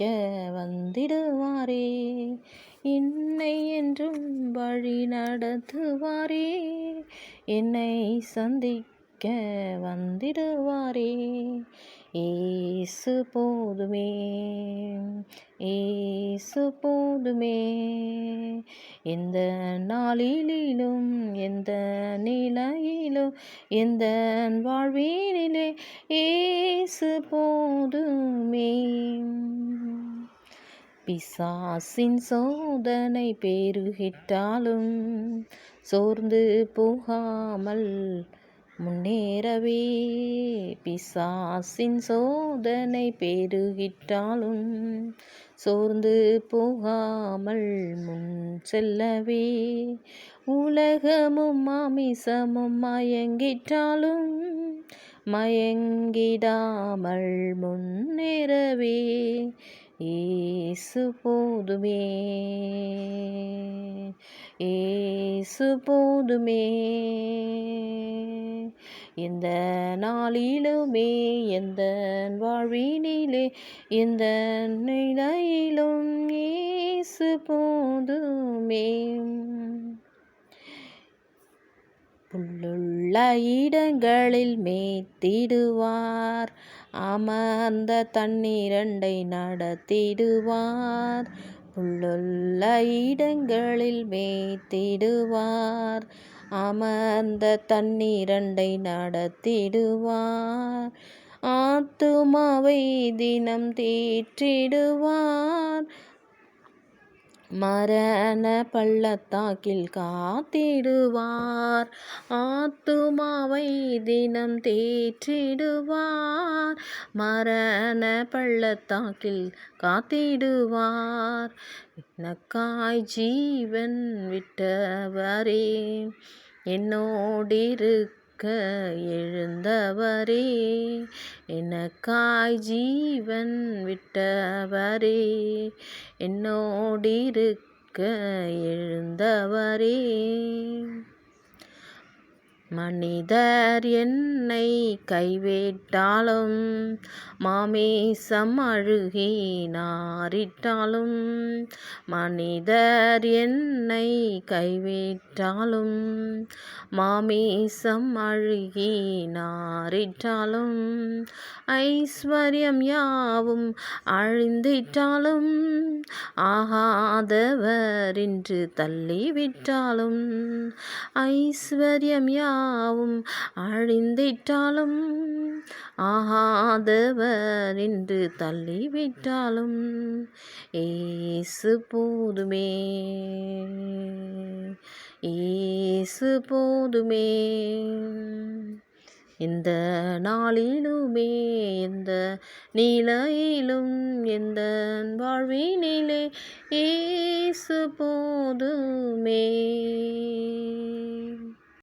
அழைக்க வந்திடுவாரே. என்னை என்றும் வழி நடத்துவாரே. என்னை சந்திக்க வந்திடுவாரே. ஏசு போதுமே. ஏசு போதுமே. எந்த நாளிலும் எந்த நிலையிலும் எந்த வாழ்வினிலே ஏசு போதுமே. பிசாசின் சோதனை பெருகிட்டாலும் சோர்ந்து போகாமல் முன்னேறவே. பிசாசின் சோதனை பெருகிட்டாலும் சோர்ந்து போகாமல் முன் செல்லவே. உலகமும் மாமிசமும் மயங்கிட்டாலும் மயங்கிடாமல் முன்னேறவே. ஏசு போதுமே. ஏசு போதுமே. இந்த நாளிலுமே எந்த வாழ்வினிலே எந்த நிலையிலும் ஏசு போதுமே. புல்லுள்ள இடங்களில் மேய்த்திடுவார். அமர்ந்த தண்ணீரண்டை நடத்திடுவார். புல்லுள்ள இடங்களில் மேய்த்திடுவார். அமர்ந்த தண்ணீரண்டை நடத்திடுவார். ஆத்துமாவை தினம் தேற்றிடுவார். மரண பள்ளத்தாக்கில் காத்திடுவார். ஆத்துமாவை தினம் தேற்றிடுவார். மரண பள்ளத்தாக்கில் காத்திடுவார். எனக்காய் ஜீவன் விட்டவரே என்னோடிருக்க எழுந்தவரே எனக்காய் ஜீவன் விட்டவரே என்னோடிருக்க எழுந்தவரே. மனிதர் என்னை கைவிட்டாலும் மாமேசம் அழுகி நாரிட்டாலும் மனிதர் என்னை கைவிட்டாலும் மாமேசம் அழுகி நாரிட்டாலும் ஐஸ்வர்யம் யாவும் அழிந்திட்டாலும் ஆகாதவர் என்று தள்ளிவிட்டாலும் ஐஸ்வர்யம் யா யாவும் அழிந்திட்டாலும் ஆகாதவர் என்று தள்ளிவிட்டாலும் ஏசு போதுமே ஏசு போதுமே. இந்த நாளிலுமே எந்த நிலையிலும் எந்த வாழ்வினிலே ஏசு போதுமே.